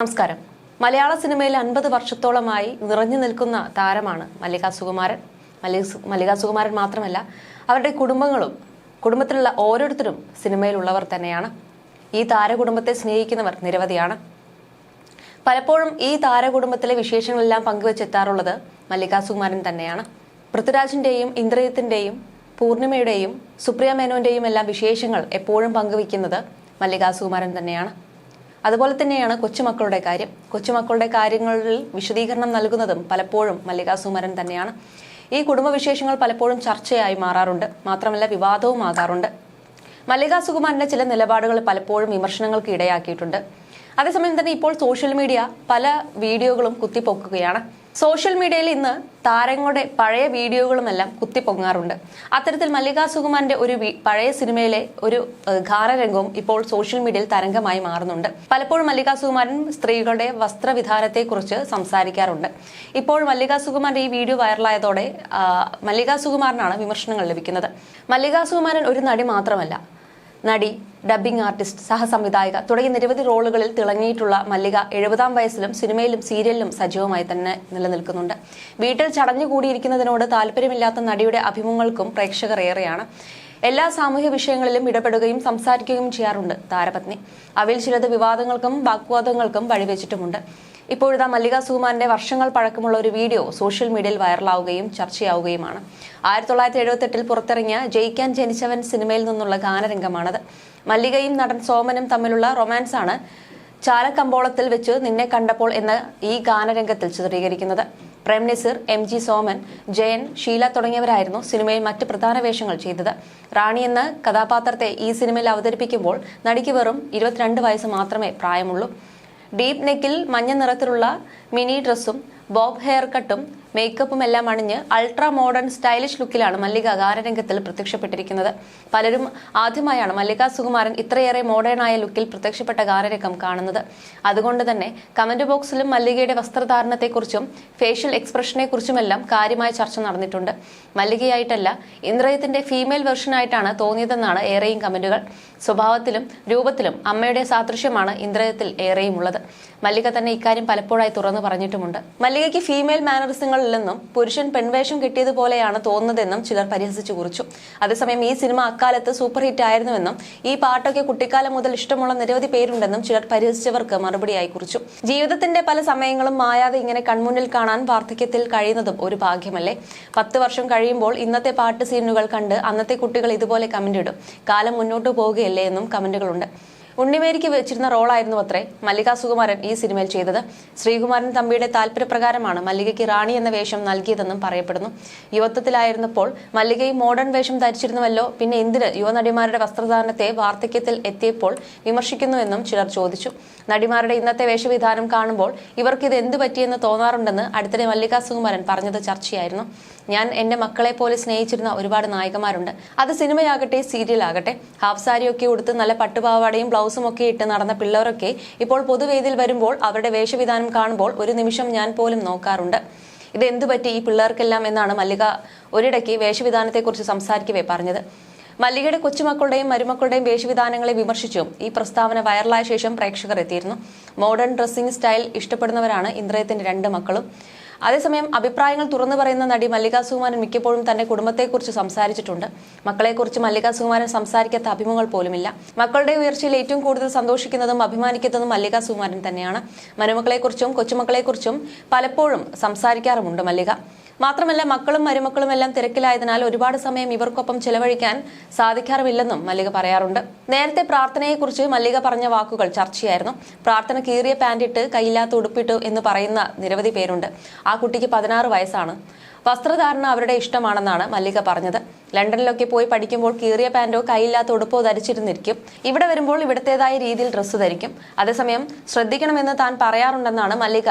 നമസ്കാരം. മലയാള സിനിമയിൽ അൻപത് വർഷത്തോളമായി നിറഞ്ഞു നിൽക്കുന്ന താരമാണ് മല്ലിക സുകുമാരൻ. മല്ലിക സുകുമാരൻ മാത്രമല്ല അവരുടെ കുടുംബങ്ങളും കുടുംബത്തിലുള്ള ഓരോരുത്തരും സിനിമയിലുള്ളവർ തന്നെയാണ്. ഈ താരകുടുംബത്തെ സ്നേഹിക്കുന്നവർ നിരവധിയാണ്. പലപ്പോഴും ഈ താരകുടുംബത്തിലെ വിശേഷങ്ങളെല്ലാം പങ്കുവച്ചെത്താറുള്ളത് മല്ലിക സുകുമാരൻ തന്നെയാണ്. പൃഥ്വിരാജിന്റെയും ഇന്ദ്രജിത്തിന്റെയും പൂർണിമയുടെയും സുപ്രിയ മേനോന്റെയും എല്ലാം വിശേഷങ്ങൾ എപ്പോഴും പങ്കുവയ്ക്കുന്നത് മല്ലിക സുകുമാരൻ തന്നെയാണ്. അതുപോലെ തന്നെയാണ് കൊച്ചുമക്കളുടെ കാര്യം. കൊച്ചുമക്കളുടെ കാര്യങ്ങളിൽ വിശദീകരണം നൽകുന്നതും പലപ്പോഴും മല്ലികാ സുമരൻ തന്നെയാണ്. ഈ കുടുംബവിശേഷങ്ങൾ പലപ്പോഴും ചർച്ചയായി മാറാറുണ്ട്. മാത്രമല്ല വിവാദവുമാകാറുണ്ട് മല്ലികാ സുകുമാരന്റെ ചില നിലപാടുകൾ പലപ്പോഴും വിമർശനങ്ങൾക്ക് ഇടയാക്കിയിട്ടുണ്ട്. അതേസമയം തന്നെ ഇപ്പോൾ സോഷ്യൽ മീഡിയ പല വീഡിയോകളും കുത്തിപ്പൊക്കുകയാണ്. സോഷ്യൽ മീഡിയയിൽ ഇന്ന് താരങ്ങളുടെ പഴയ വീഡിയോകളുമെല്ലാം കുത്തിപ്പൊങ്ങാറുണ്ട്. അത്തരത്തിൽ മല്ലിക സുകുമാരന്റെ ഒരു പഴയ സിനിമയിലെ ഒരു ഗാനരംഗവും ഇപ്പോൾ സോഷ്യൽ മീഡിയയിൽ തരംഗമായി മാറുന്നുണ്ട്. പലപ്പോഴും മല്ലികാ സുകുമാരൻ സ്ത്രീകളുടെ വസ്ത്രവിധാനത്തെക്കുറിച്ച് സംസാരിക്കാറുണ്ട്. ഇപ്പോൾ മല്ലികാ സുകുമാരന്റെ ഈ വീഡിയോ വൈറലായതോടെ മല്ലികാ സുകുമാരനാണ് വിമർശനങ്ങൾ ലഭിക്കുന്നത്. മല്ലികാ സുകുമാരൻ ഒരു നടി മാത്രമല്ല. നടി ഡബ്ബിംഗ് ആർട്ടിസ്റ്റ് സഹസംവിധായിക തുടങ്ങിയ നിരവധി റോളുകളിൽ തിളങ്ങിയിട്ടുള്ള മല്ലിക എഴുപതാം വയസ്സിലും സിനിമയിലും സീരിയലിലും സജീവമായി തന്നെ നിലനിൽക്കുന്നുണ്ട്. വീട്ടിൽ ചടഞ്ഞുകൂടിയിരിക്കുന്നതിനോട് താല്പര്യമില്ലാത്ത നടിയുടെ അഭിമുഖങ്ങൾക്കും പ്രേക്ഷകർ ഏറെയാണ് എല്ലാ സാമൂഹ്യ വിഷയങ്ങളിലും ഇടപെടുകയും സംസാരിക്കുകയും ചെയ്യാറുണ്ട് താരപത്നി. അവയിൽ ചിലത് വിവാദങ്ങൾക്കും വാഗ്വാദങ്ങൾക്കും വഴിവെച്ചിട്ടുമുണ്ട്. ഇപ്പോഴത്തെ മല്ലിക സുകുമാരന്റെ വർഷങ്ങൾ പഴക്കമുള്ള ഒരു വീഡിയോ സോഷ്യൽ മീഡിയയിൽ വൈറലാവുകയും ചർച്ചയാവുകയുമാണ്. ആയിരത്തി തൊള്ളായിരത്തി എഴുപത്തെട്ടിൽ പുറത്തിറങ്ങിയ ജയിക്കാൻ ജനിച്ചവൻ സിനിമയിൽ നിന്നുള്ള ഗാനരംഗമാണത്. മല്ലികയും നടൻ സോമനും തമ്മിലുള്ള റൊമാൻസ് ആണ് ചാലക്കമ്പോളത്തിൽ വെച്ച് നിന്നെ കണ്ടപ്പോൾ എന്ന ഈ ഗാനരംഗത്തിൽ ചിത്രീകരിക്കുന്നത്. പ്രേം നസീർ എം ജി സോമൻ ജയൻ ഷീല തുടങ്ങിയവരായിരുന്നു സിനിമയിൽ മറ്റ് പ്രധാന വേഷങ്ങൾ ചെയ്തത്. റാണി എന്ന കഥാപാത്രത്തെ ഈ സിനിമയിൽ അവതരിപ്പിക്കുമ്പോൾ നടിക്ക് വെറും ഇരുപത്തിരണ്ട് വയസ്സ് മാത്രമേ പ്രായമുള്ളൂ. ഡീപ് നെക്കിൽ മഞ്ഞ നിറത്തിലുള്ള മിനി ഡ്രസ്സും ബോബ് ഹെയർ കട്ടും മേക്കപ്പും എല്ലാം അണിഞ്ഞ് അൾട്രാ മോഡേൺ സ്റ്റൈലിഷ് ലുക്കിലാണ് മല്ലിക ഗാനരംഗത്തിൽ പ്രത്യക്ഷപ്പെട്ടിരിക്കുന്നത്. പലരും ആദ്യമായാണ് മല്ലിക സുകുമാരൻ ഇത്രയേറെ മോഡേണായ ലുക്കിൽ പ്രത്യക്ഷപ്പെട്ട ഗാനരംഗം കാണുന്നത്. അതുകൊണ്ട് തന്നെ കമന്റ് ബോക്സിലും മല്ലികയുടെ വസ്ത്രധാരണത്തെക്കുറിച്ചും ഫേഷ്യൽ എക്സ്പ്രഷനെ കുറിച്ചുമെല്ലാം കാര്യമായ ചർച്ച നടന്നിട്ടുണ്ട്. മല്ലികയായിട്ടല്ല ഇന്ദ്രയത്തിന്റെ ഫീമെയിൽ വെർഷനായിട്ടാണ് തോന്നിയതെന്നാണ് ഏറെയും കമന്റുകൾ. സ്വഭാവത്തിലും രൂപത്തിലും അമ്മയുടെ സാദൃശ്യമാണ് ഇന്ദ്രയത്തിൽ ഏറെയും ഉള്ളത് മല്ലിക തന്നെ ഇക്കാര്യം പലപ്പോഴായി തുറന്നു പറഞ്ഞിട്ടുമുണ്ട്. മല്ലികയ്ക്ക് ഫീമെയിൽ മാനറിസങ്ങളില്ലെന്നും പുരുഷൻ പെൺവേഷം കിട്ടിയതുപോലെയാണ് തോന്നുന്നതെന്നും ചിലർ പരിഹസിച്ചു കുറിച്ചു. അതേസമയം ഈ സിനിമ അക്കാലത്ത് സൂപ്പർ ഹിറ്റ് ആയിരുന്നുവെന്നും ഈ പാട്ടൊക്കെ കുട്ടിക്കാലം മുതൽ ഇഷ്ടമുള്ള നിരവധി പേരുണ്ടെന്നും ചിലർ പരിഹസിച്ചവർക്ക് മറുപടിയായി കുറിച്ചു. ജീവിതത്തിന്റെ പല സമയങ്ങളും മായാതെ ഇങ്ങനെ കൺമുന്നിൽ കാണാൻ വാർദ്ധക്യത്തിൽ കഴിയുന്നതും ഒരു ഭാഗ്യമല്ലേ? പത്ത് വർഷം കഴിയുമ്പോൾ ഇന്നത്തെ പാട്ട് സീനുകൾ കണ്ട് അന്നത്തെ കുട്ടികൾ ഇതുപോലെ കമന്റ് ഇടും. കാലം മുന്നോട്ട് പോവുകയല്ലേ എന്നും കമന്റുകളുണ്ട്. ഉണ്ണിമേരിക്ക് വെച്ചിരുന്ന റോളായിരുന്നു അത്രേ. മല്ലിക സുകുമാരൻ ഈ സിനിമയിൽ ചെയ്തത്. ശ്രീകുമാരൻ തമ്പിയുടെ താല്പര്യപ്രകാരമാണ് മല്ലികയ്ക്ക് റാണി എന്ന വേഷം നൽകിയതെന്നും പറയപ്പെടുന്നു. യുവത്വത്തിലായിരുന്നപ്പോൾ മല്ലികയും മോഡേൺ വേഷം ധരിച്ചിരുന്നുവല്ലോ. പിന്നെ എന്തിന് യുവനടിമാരുടെ വസ്ത്രധാരണത്തെ വാർദ്ധക്യത്തിൽ എത്തിയപ്പോൾ വിമർശിക്കുന്നുവെന്നും ചിലർ ചോദിച്ചു. നടിമാരുടെ ഇന്നത്തെ വേഷവിധാനം കാണുമ്പോൾ ഇവർക്ക് ഇത് എന്ത് പറ്റിയെന്ന് തോന്നാറുണ്ടെന്ന് അടുത്തിടെ മല്ലിക സുകുമാരൻ പറഞ്ഞത് ചർച്ചയായിരുന്നു. ഞാൻ എന്റെ മക്കളെ പോലെ സ്നേഹിച്ചിരുന്ന ഒരുപാട് നായകന്മാരുണ്ട്. അത് സിനിമയാകട്ടെ സീരിയൽ ആകട്ടെ ഹാഫ് സാരിയൊക്കെ ഉടുത്ത് നല്ല പട്ടുപാവാടയും ബ്ലൗസും ഒക്കെ ഇട്ട് നടന്ന പിള്ളേരൊക്കെ ഇപ്പോൾ പൊതുവേദിയിൽ വരുമ്പോൾ അവരുടെ വേഷവിധാനം കാണുമ്പോൾ ഒരു നിമിഷം ഞാൻ പോലും നോക്കാറുണ്ട്. ഇത് എന്തു പറ്റി ഈ പിള്ളേർക്കെല്ലാം എന്നാണ് മല്ലിക ഒരിടയ്ക്ക് വേഷവിധാനത്തെക്കുറിച്ച് സംസാരിക്കവേ പറഞ്ഞത്. മല്ലികയുടെ കൊച്ചുമക്കളുടെയും മരുമക്കളുടെയും വേഷവിധാനങ്ങളെ വിമർശിച്ചും ഈ പ്രസ്താവന വൈറലായ ശേഷം പ്രേക്ഷകർ എത്തിയിരുന്നു. മോഡേൺ ഡ്രസ്സിംഗ് സ്റ്റൈൽ ഇഷ്ടപ്പെടുന്നവരാണ് ഇന്ദ്രയത്തിന്റെ രണ്ട് മക്കളും. അതേസമയം അഭിപ്രായങ്ങൾ തുറന്നു പറയുന്ന നടി മല്ലിക സുകുമാരൻ മിക്കപ്പോഴും തന്റെ കുടുംബത്തെക്കുറിച്ച് സംസാരിച്ചിട്ടുണ്ട്. മക്കളെക്കുറിച്ച് മല്ലിക സുകുമാരൻ സംസാരിക്കാത്ത അഭിമുഖങ്ങൾ പോലുമില്ല. മക്കളുടെ ഉയർച്ചയിൽ ഏറ്റവും കൂടുതൽ സന്തോഷിക്കുന്നതും അഭിമാനിക്കുന്നതും മല്ലിക സുകുമാരൻ തന്നെയാണ്. മരുമക്കളെക്കുറിച്ചും കൊച്ചുമക്കളെക്കുറിച്ചും പലപ്പോഴും സംസാരിക്കാറുമുണ്ട് മല്ലിക. മാത്രമല്ല മക്കളും മരുമക്കളും എല്ലാം തിരക്കിലായതിനാൽ ഒരുപാട് സമയം ഇവർക്കൊപ്പം ചെലവഴിക്കാൻ സാധിക്കാറുമില്ലെന്നും മല്ലിക പറയാറുണ്ട്. നേരത്തെ പ്രാർത്ഥനയെക്കുറിച്ച് മല്ലിക പറഞ്ഞ വാക്കുകൾ ചർച്ചയായിരുന്നു. പ്രാർത്ഥന കീറിയ പാൻറിട്ട് കയ്യില്ലാത്ത ഉടുപ്പിട്ടു എന്ന് പറയുന്ന നിരവധി പേരുണ്ട്. ആ കുട്ടിക്ക് പതിനാറ് വയസ്സാണ്. വസ്ത്രധാരണ അവരുടെ ഇഷ്ടമാണെന്നാണ് മല്ലിക പറഞ്ഞത്. ലണ്ടനിലൊക്കെ പോയി പഠിക്കുമ്പോൾ കീറിയ പാന്റോ കൈയില്ലാത്ത ഉടുപ്പോ ധരിച്ചിരുന്നിരിക്കും. ഇവിടെ വരുമ്പോൾ ഇവിടത്തേതായ രീതിയിൽ ഡ്രസ്സ് ധരിക്കും. അതേസമയം ശ്രദ്ധിക്കണമെന്ന് താൻ പറയാറുണ്ടെന്നാണ് മല്ലിക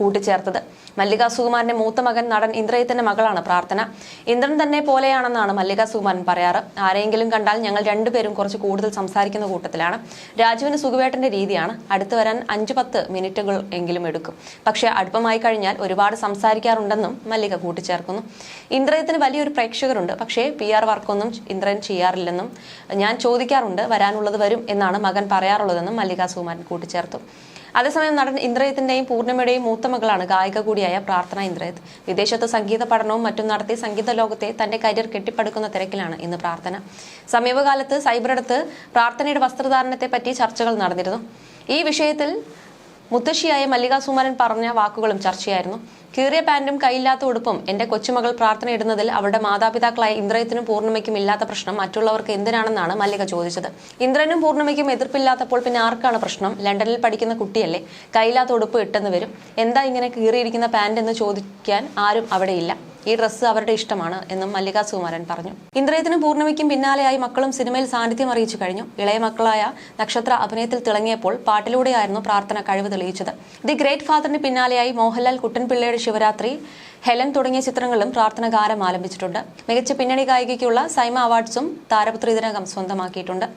കൂട്ടിച്ചേർത്തത്. മല്ലിക സുകുമാരന്റെ മൂത്ത മകൻ നടൻ ഇന്ദ്രയത്തിന്റെ മകളാണ് പ്രാർത്ഥന. ഇന്ദ്രൻ തന്നെ പോലെയാണെന്നാണ് മല്ലിക സുകുമാരൻ പറയാറ്. ആരെങ്കിലും കണ്ടാൽ ഞങ്ങൾ രണ്ടുപേരും കുറച്ച് കൂടുതൽ സംസാരിക്കുന്ന കൂട്ടത്തിലാണ്. രാജുവിന് സുഖുവേട്ടന്റെ രീതിയാണ്. അടുത്തു വരാൻ അഞ്ചു പത്ത് മിനിറ്റുകൾ എങ്കിലും എടുക്കും. പക്ഷെ അടുപ്പമായി കഴിഞ്ഞാൽ ഒരുപാട് സംസാരിക്കാറുണ്ടെന്നും മല്ലിക കൂട്ടിച്ചേർക്കുന്നു. ഇന്ദ്രയത്തിന് വലിയൊരു പ്രേക്ഷകരുണ്ട്. പക്ഷേ പി ആർ വർക്കൊന്നും ഇന്ദ്രൻ ചെയ്യാറില്ലെന്നും ഞാൻ ചോദിക്കാറുണ്ട്. വരാനുള്ളത് വരും എന്നാണ് മകൻ പറയാറുള്ളതെന്നും മല്ലിക സുകുമാരൻ കൂട്ടിച്ചേർത്തു. അതേസമയം നടൻ ഇന്ദ്രയത്തിന്റെയും പൂർണിമയുടെയും മൂത്ത മകളാണ് ഗായിക കൂടിയായ പ്രാർത്ഥന ഇന്ദ്രയത് വിദേശത്ത് സംഗീത പഠനവും മറ്റും നടത്തി സംഗീത ലോകത്തെ തന്റെ കരിയർ കെട്ടിപ്പടുക്കുന്ന തിരക്കിലാണ് ഇന്ന് പ്രാർത്ഥന. സമീപകാലത്ത് സൈബറടുത്ത് പ്രാർത്ഥനയുടെ വസ്ത്രധാരണത്തെ പറ്റി ചർച്ചകൾ നടന്നിരുന്നു. ഈ വിഷയത്തിൽ മുത്തശ്ശിയായ മല്ലിക സുമാരൻ പറഞ്ഞ വാക്കുകളും ചർച്ചയായിരുന്നു. കീറിയ പാന്റും കൈയില്ലാത്ത ഉടുപ്പും എന്റെ കൊച്ചുമകൾ പ്രാർത്ഥന ഇടുന്നതിൽ അവരുടെ മാതാപിതാക്കളായ ഇന്ദ്രയത്തിനും പൂർണിമയ്ക്കും ഇല്ലാത്ത പ്രശ്നം മറ്റുള്ളവർക്ക് എന്തിനാണെന്നാണ് മല്ലിക ചോദിച്ചത്. ഇന്ദ്രനും പൂർണിമയ്ക്കും എതിർപ്പില്ലാത്തപ്പോൾ പിന്നെ ആർക്കാണ് പ്രശ്നം? ലണ്ടനിൽ പഠിക്കുന്ന കുട്ടിയല്ലേ? കൈയില്ലാത്ത ഉടുപ്പ് ഇട്ടെന്ന് വരും. എന്താ ഇങ്ങനെ കീറിയിരിക്കുന്ന പാന്റ് എന്ന് ചോദിക്കാൻ ആരും അവിടെയില്ല. ഈ ഡ്രസ്സ് അവരുടെ ഇഷ്ടമാണ് എന്നും മല്ലിക സുകുമാരൻ പറഞ്ഞു. ഇന്ദ്രയത്തിന് പൂർണിമയ്ക്കും പിന്നാലെയായി മക്കളും സിനിമയിൽ സാന്നിധ്യം അറിയിച്ചു കഴിഞ്ഞു. ഇളയ മക്കളായ നക്ഷത്ര അഭിനയത്തിൽ തിളങ്ങിയപ്പോൾ പാട്ടിലൂടെയായിരുന്നു പ്രാർത്ഥന കഴിവ് തെളിയിച്ചത്. ദി ഗ്രേറ്റ് ഫാദറിന് പിന്നാലെയായി മോഹൻലാൽ കുട്ടൻപിള്ളയുടെ ശിവരാത്രി ഹെലൻ തുടങ്ങിയ ചിത്രങ്ങളിലും പ്രാർത്ഥന ഗാനം ആലംബിച്ചിട്ടുണ്ട് മികച്ച പിന്നണി ഗായികയ്ക്കുള്ള സൈമ അവാർഡ്സും താരപുത്രി ഇതിനകം സ്വന്തമാക്കിയിട്ടുണ്ട്.